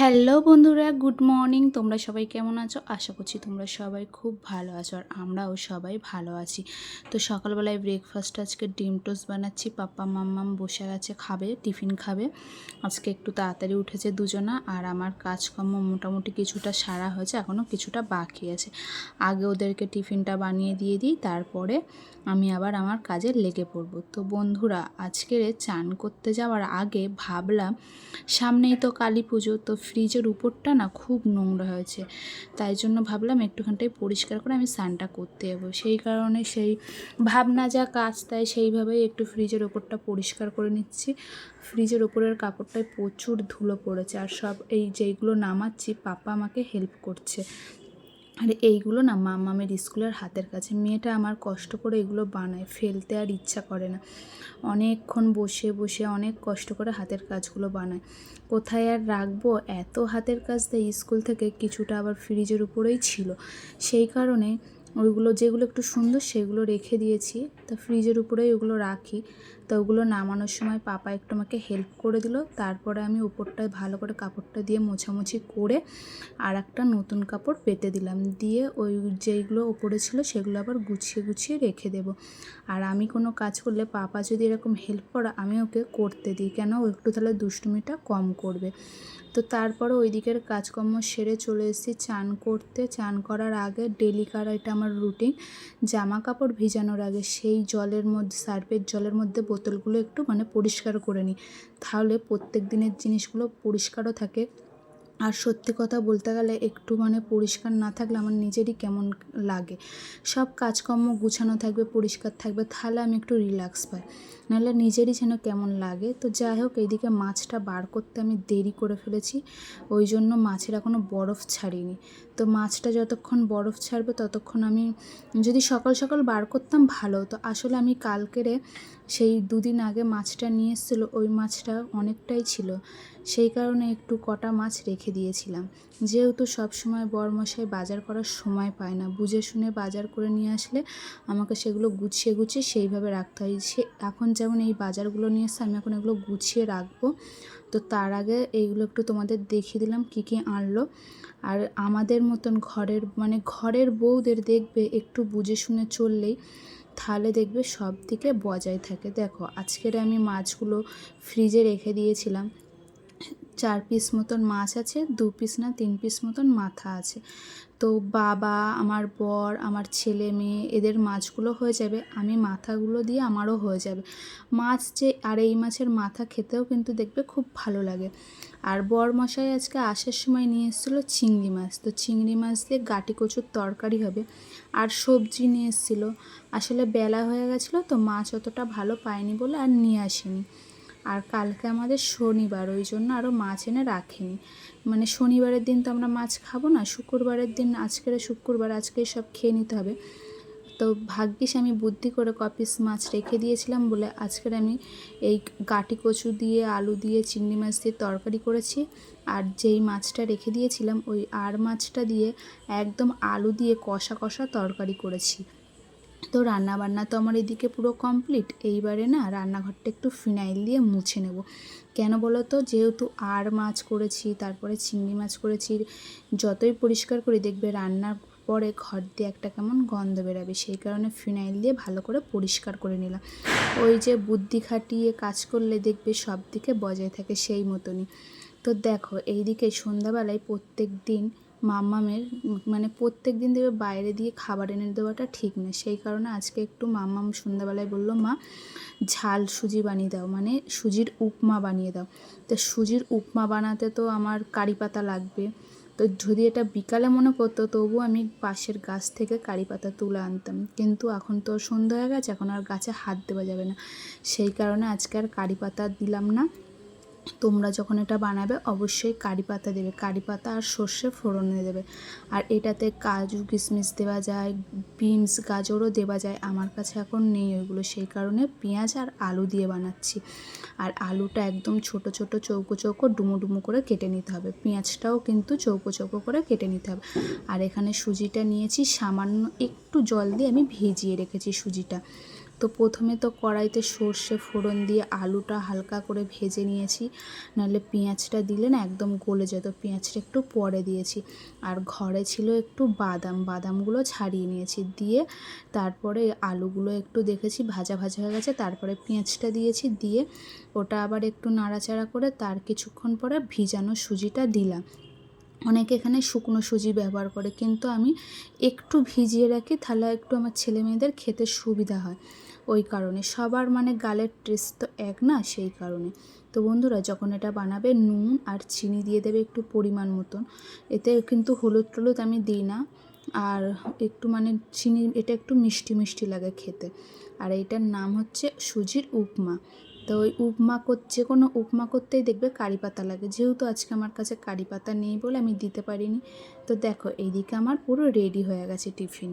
Hello বন্ধুরা, good morning. তোমরা সবাই কেমন আছো? আশা করছি তোমরা সবাই খুব ভালো আছো আর আমরাও সবাই ভালো আছি। তো সকালবেলায় ব্রেকফাস্ট আজকে ডিম টোস্ট বানাচ্ছি, পাপ্পা, মাম্মাম বসে গেছে খাবে, টিফিন খাবে। আজকে একটু তাড়াতাড়ি উঠেছে দুজনা আর আমার কাজকর্ম মোটামুটি কিছুটা সারা হয়েছে এখনও কিছুটা বাকি আছে। আগে ওদেরকে টিফিনটা বানিয়ে দিয়ে দিই, তারপরে আমি আবার আমার কাজে লেগে পড়ব। তো বন্ধুরা আজকের চান করতে যাওয়ার আগে ভাবলাম, সামনেই তো কালী পুজো, তো ফ্রিজের উপরটা না খুব নোংরা হয়েছে। তাই জন্য ভাবলাম একটুখানটাই পরিষ্কার করে আমি স্নানটা করতে যাব। সেই কারণে সেই ভাবনা যা কাজ, তাই সেইভাবেই একটু ফ্রিজের ওপরটা পরিষ্কার করে নিচ্ছি। ফ্রিজের ওপরের কাপড়টায় প্রচুর ধুলো পড়েছে আর সব এই যেইগুলো নামাচ্ছি, পাপা আমাকে হেল্প করছে। আর এইগুলো না মামামের স্কুলের হাতের কাছে। মেয়েটা আমার কষ্ট করে এগুলো বানায়, ফেলতে আর ইচ্ছা করে না। অনেকক্ষণ বসে বসে অনেক কষ্ট করে হাতের কাজগুলো বানায়। কোথায় আর রাখব? এত হাতের কাজ দেয় স্কুল থেকে কিছুটা আবার ফ্রিজের উপরেই ছিল। সেই কারণে ওইগুলো যেগুলো একটু সুন্দর সেগুলো রেখে দিয়েছি। তা ফ্রিজের উপরেই ওগুলো রাখি। তো ওগুলো নামানোর সময় পাপা একটু আমাকে হেল্প করে দিল। তারপরে আমি উপরটায় ভালো করে কাপড়টা দিয়ে মোছামুছি করে আর একটা নতুন কাপড় পেতে দিলাম। দিয়ে ওই যেইগুলো ওপরে ছিল সেগুলো আবার গুছিয়ে গুছিয়ে রেখে দেব। আর আমি কোনো কাজ করলে পাপা যদি এরকম হেল্প করে, আমি ওকে করতে দিই। কেন? ও একটু তাহলে দুষ্টুমিটা কম করবে। তো তারপরে ওই দিকের কাজকর্ম সেরে চলে এসেছি চান করতে। চান করার আগে ডেলি করা এটা আমার রুটিন জামা কাপড় ভিজানোর আগে সেই জলের মধ্যে সার্ফের জলের মধ্যে বোতলগুলো একটু মানে পরিষ্কার করে নিই। তাহলে প্রত্যেক দিনের জিনিসগুলো পরিষ্কারও থাকে। আর সত্যি কথা বলতে গেলে একটু মানে পরিষ্কার না থাকলে আমার নিজেরই কেমন লাগে। সব কাজকর্ম গুছানো থাকবে, পরিষ্কার থাকবে, তাহলে আমি একটু রিল্যাক্স পাই। নাহলে নিজেরই যেন কেমন লাগে। তো যাই হোক, এইদিকে মাছটা বার করতে আমি দেরি করে ফেলেছি। ওই জন্য মাছের এখনও বরফ ছাড়িনি। তো মাছটা যতক্ষণ বরফ ছাড়বে ততক্ষণ আমি, যদি সকাল সকাল বার করতাম ভালো হতো। আসলে আমি কালকেরে সেই দুদিন আগে মাছটা নিয়ে এসেছিল, ওই মাছটা অনেকটাই ছিল। সেই কারণে একটু কটা মাছ রেখে দিয়েছিলাম। যেহেতু সবসময় বরমশাই বাজার করার সময় পায় না, বুঝে শুনে বাজার করে নিয়ে আসলে আমাকে সেগুলো গুছিয়ে গুছিয়ে সেইভাবে রাখতে হয়। সে এখন যেমন এই বাজারগুলো নিয়ে এসে আমি এখন এগুলো গুছিয়ে রাখব। তো তার আগে এইগুলো একটু তোমাদের দেখিয়ে দিলাম কী কী আনলো। আর আমাদের মতন ঘরের মানে ঘরের বউদের দেখবে একটু বুঝে শুনে চললেই তাহলে দেখবে সব দিকে বজায় থাকে। দেখো, আজকের আমি মাছগুলো ফ্রিজে রেখে দিয়েছিলাম। চার পিস মতন মাছ আছে, দু পিস না, তিন পিস মতন মাথা আছে। তো বাবা, আমার বর, আমার ছেলে মেয়ে, এদের মাছগুলো হয়ে যাবে, আমি মাথাগুলো দিয়ে আমারও হয়ে যাবে। মাছ যে, আর এই মাছের মাথা খেতেও কিন্তু দেখবে খুব ভালো লাগে। আর বর মশাই আজকে আসার সময় নিয়ে এসেছিল চিংড়ি মাছ, তো চিংড়ি মাছ দিয়ে গাটি কচুর তরকারি হবে। আর সবজি নিয়ে এসেছিল। আসলে বেলা হয়ে গেছিল, তো মাছ অতটা ভালো পায়নি বলে আর নিয়ে আসেনি। আর কালকে আমাদের শনিবার, ওই জন্য আরও মাছ এনে রাখিনি। মানে শনিবারের দিন তো আমরা মাছ খাব না, শুক্রবারের দিন আজকের শুক্রবার আজকে সব খেয়ে নিতে হবে। তো ভাগ্যিস আমি বুদ্ধি করে কপিস মাছ রেখে দিয়েছিলাম বলে আজকের আমি এই গাটি কচু দিয়ে, আলু দিয়ে, চিংড়ি মাছ দিয়ে তরকারি করেছি। আর যেই মাছটা রেখে দিয়েছিলাম, ওই আর মাছটা দিয়ে একদম আলু দিয়ে কষা কষা তরকারি করেছি। তো রান্না বান্না তো আমার এদিকে পুরো কমপ্লিট এইবারে না রান্নাঘরটা একটু ফিনাইল দিয়ে মুছে নেব। কেন বলো তো যেহেতু আর মাছ করেছি, তারপরে চিংড়ি মাছ করেছি, যতই পরিষ্কার করি দেখবে রান্নার পরে ঘর দিয়ে একটা কেমন গন্ধ বেরাবে। সেই কারণে ফিনাইল দিয়ে ভালো করে পরিষ্কার করে নিলাম। ওই যে বুদ্ধি খাটিয়ে কাজ করলে দেখবে সব দিকে বজায় থাকে সেই মতনই। তো দেখো, এইদিকে সন্ধ্যাবেলায় প্রত্যেক দিন মাম্মামের মানে প্রত্যেক দিন দেবে বাইরে দিয়ে খাবার এনে দেওয়াটা ঠিক না সেই কারণে আজকে একটু মাম্মাম সন্ধ্যাবেলায় বলল, মা, ঝাল সুজি বানিয়ে দাও। মানে সুজির উপমা বানিয়ে দাও। তো সুজির উপমা বানাতে তো আমার কারি পাতা লাগবে। তো যদি এটা বিকালে মনে করতো তবু আমি পাশের গাছ থেকে কারি পাতা তুলে আনতাম। কিন্তু এখন তো সন্ধ্যা হয়ে গেছে, এখন আর গাছে হাত দেওয়া যাবে না। সেই কারণে আজকে আর কারি পাতা দিলাম না। তোমরা যখন এটা বানাবে, অবশ্যই কারি পাতা দেবে। কারি পাতা আর সর্ষে ফোড়নে দেবে। আর এটাতে কাজু, কিশমিশ দেওয়া যায়, বিনস, গাজরও দেওয়া যায়। আমার কাছে এখন নেই ওইগুলো, সেই কারণে পেঁয়াজ আর আলু দিয়ে বানাচ্ছি। আর আলুটা একদম ছোট ছোট, চৌকো চৌকো, ডুমো ডুমো করে কেটে নিতে হবে। পেঁয়াজটাও কিন্তু চৌকো চৌকো করে কেটে নিতে হবে। আর এখানে সুজিটা নিয়েছি, সামান্য একটু জল দিয়ে আমি ভিজিয়ে রেখেছি সুজিটা। তো প্রথমে তো কড়াইতে সর্ষে ফোড়ন দিয়ে আলুটা হালকা করে ভেজে নিয়েছি। নাহলে পেঁয়াজটা দিলে না একদম গলে যেত পেঁয়াজটা একটু পরে দিয়েছি। আর ঘরে ছিল একটু বাদাম। বাদামগুলো ছাড়িয়ে নিয়েছি। দিয়ে তারপরে আলুগুলো একটু দেখেছি, ভাজা ভাজা হয়ে গেছে। তারপরে পেঁয়াজটা দিয়েছি। দিয়ে ওটা আবার একটু নাড়াচাড়া করে তার কিছুক্ষণ পরে ভিজানো সুজিটা দিলাম। অনেকে এখানে শুকনো সুজি ব্যবহার করে। কিন্তু আমি একটু ভিজিয়ে রাখি, তাহলে একটু আমার ছেলে মেয়েদের খেতে সুবিধা হয়। ওই কারণে। সবার মানে গালের টেস্ট তো এক না, সেই কারণে। তো বন্ধুরা, যখন এটা বানাবে, নুন আর চিনি দিয়ে দেবে একটু পরিমাণ মতন। এতে কিন্তু হলুদ টলুদ আমি দিই না। আর একটু মানে চিনি, এটা একটু মিষ্টি মিষ্টি লাগে খেতে। আর এইটার নাম হচ্ছে সুজির উপমা। তো ওই উপমা করছে কোনো উপমা করতেই দেখবে কারি পাতা লাগে। যেহেতু আজকে আমার কাছে কারি পাতা নেই বলে আমি দিতে পারিনি। তো দেখো, এইদিকে আমার পুরো রেডি হয়ে গেছে টিফিন।